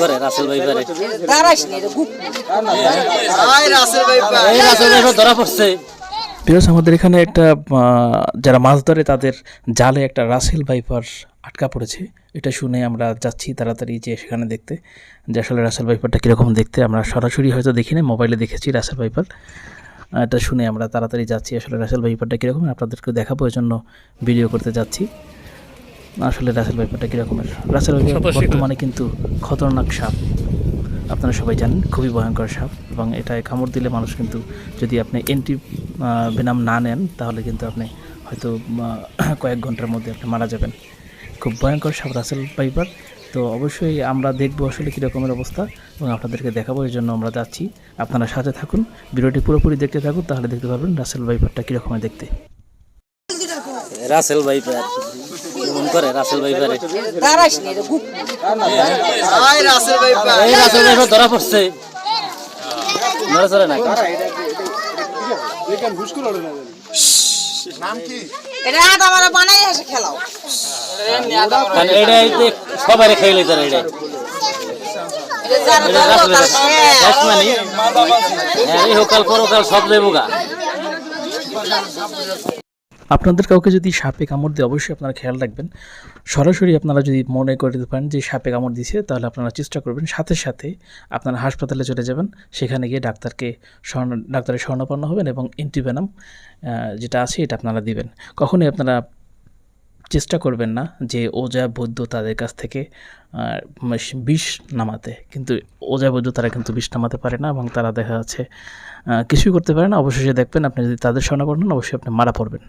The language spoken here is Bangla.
করে রাসেল নি রাসেল ভাই ধরা পড়ছে। আমাদের এখানে একটা যারা মাছ ধরে তাদের জালে একটা রাসেল ভাইপার আটকা পড়েছে। এটা শুনে আমরা যাচ্ছি তাড়াতাড়ি যে সেখানে দেখতে। যে আসলে রাসেল ভাইপারটা কীরকম দেখতে আমরা সরাসরি হয়তো দেখি দেখিনি মোবাইলে দেখেছি রাসেল ভাইপার এটা শুনে আমরা তাড়াতাড়ি যাচ্ছি। আসলে রাসেল ভাইপারটা কীরকম আপনাদেরকে দেখাবো এই জন্য ভিডিও করতে যাচ্ছি। আসলে রাসেল ভাইপারটা কীরকমের রাসেল ভাইপার বর্তমানে কিন্তু খতরনাক সাপ। আপনারা সবাই জানেন খুবই ভয়ঙ্কর সাপ এবং এটায় কামড় দিলে মানুষ কিন্তু যদি আপনি এন্টি বেনাম না নেন তাহলে কিন্তু আপনি হয়তো কয়েক ঘণ্টার মধ্যে আপনি মারা যাবেন। খুব ভয়ঙ্কর সাপ রাসেল পাইপার তো অবশ্যই আমরা দেখব আসলে কীরকমের অবস্থা এবং আপনাদেরকে দেখাবো এই জন্য আমরা যাচ্ছি। আপনারা সাথে থাকুন ভিডিওটি পুরোপুরি দেখতে থাকুন তাহলে দেখতে পারবেন রাসেল ভাইপারটা কীরকমের দেখতে। রাসেল ভাইপার কেমন করে রাসেল ভাই এই রাসেল ভাইপার ধরা পড়ছে। ধরা চলে না সবাই এটা শেষ মানে হ্যাঁ এই হোকাল পরকাল সব দেবুগা আপনাদের কাউকে যদি সাপে কামড় দিয়ে, অবশ্যই আপনারা খেয়াল রাখবেন। সরাসরি আপনারা যদি মনে করে দিতে পারেন যে সাপে কামড় দিছে তাহলে আপনারা চেষ্টা করবেন সাথে সাথে আপনারা হাসপাতালে চলে যাবেন। সেখানে গিয়ে ডাক্তারকে স্বর্ণ, ডাক্তারের স্বর্ণপন্ন হবেন এবং অ্যান্টিভেনাম যেটা আছে এটা আপনারা দিবেন। কখনোই আপনারা চেষ্টা করবেন না যে ওজা বৈদ্য তাদের কাছ থেকে বিষ নামাতে। কিন্তু ওজা বৈদ্য তারা কিন্তু বিষ নামাতে পারে না এবং তারা দেখা যাচ্ছে কিছুই করতে পারে না। অবশেষে দেখবেন আপনি যদি তাদের স্বর্ণপন্ন হন, অবশ্যই আপনি মারা পড়বেন।